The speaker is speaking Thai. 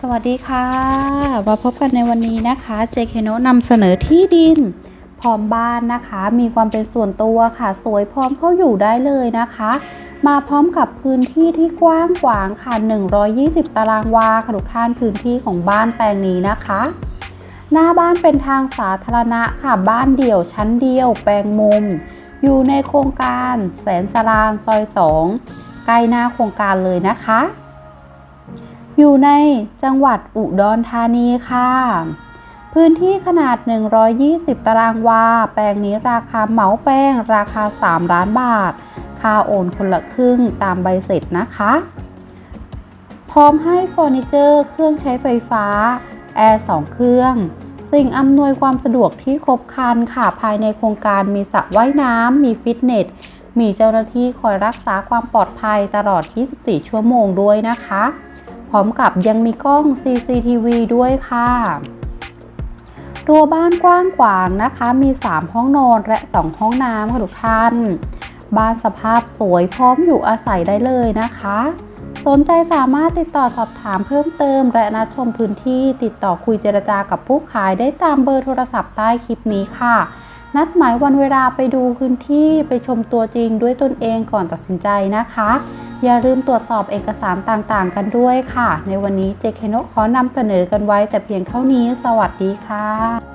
สวัสดีค่ะ มาพบกันในวันนี้นะคะ JK n o นำเสนอที่ดิน พร้อมบ้านนะคะ มีความเป็นส่วนตัวค่ะ สวยพร้อมเข้าอยู่ได้เลยนะคะ มาพร้อมกับพื้นที่ที่กว้างขวางค่ะ 120 ตารางวาค่ะทุกท่านพื้นที่ของบ้านแปลงนี้นะคะ หน้าบ้านเป็นทางสาธารณะค่ะ บ้านเดี่ยวชั้นเดียว แปลงมุม อยู่ในโครงการแสนสรางซอยสองใกล้หน้าโครงการเลยนะคะ อยู่ในจังหวัดอุดรธานีค่ะ พื้นที่ขนาด 120 ตารางวา แปลงนี้ราคาเหมาแป้งราคา 3 ล้านบาท ค่าโอนคนละครึ่งตามใบเสร็จนะคะ พร้อมให้เฟอร์นิเจอร์ เครื่องใช้ไฟฟ้า แอร์ 2 เครื่อง สิ่งอำนวยความสะดวกที่ครบครันค่ะ ภายในโครงการมีสระว่ายน้ำ มีฟิตเนส มีเจ้าหน้าที่คอยรักษาความปลอดภัยตลอด 24 ชั่วโมงด้วยนะคะ ร้อมกับยังมีกล้อง CCTV ด้วยค่ะตัวบ้านกว้างขวางนะคะ มี 3 ห้องนอนและ 2 ห้องน้ำค่ะทุกท่าน บ้านสภาพสวยพร้อมอยู่อาศัยได้เลยนะคะ สนใจสามารถติดต่อสอบถามเพิ่มเติม และนัดชมพื้นที่ติดต่อคุยเจรจากับผู้ขายได้ตามเบอร์โทรศัพท์ใต้คลิปนี้ค่ะ นัดหมายวันเวลาไปดูพื้นที่ไปชมตัวจริงด้วยตนเองก่อนตัดสินใจนะคะ อย่าลืมตรวจสอบเอกสารต่างๆ กันด้วยค่ะ ในวันนี้เจเคโนขอนำเสนอกันไว้แต่เพียงเท่านี้ สวัสดีค่ะ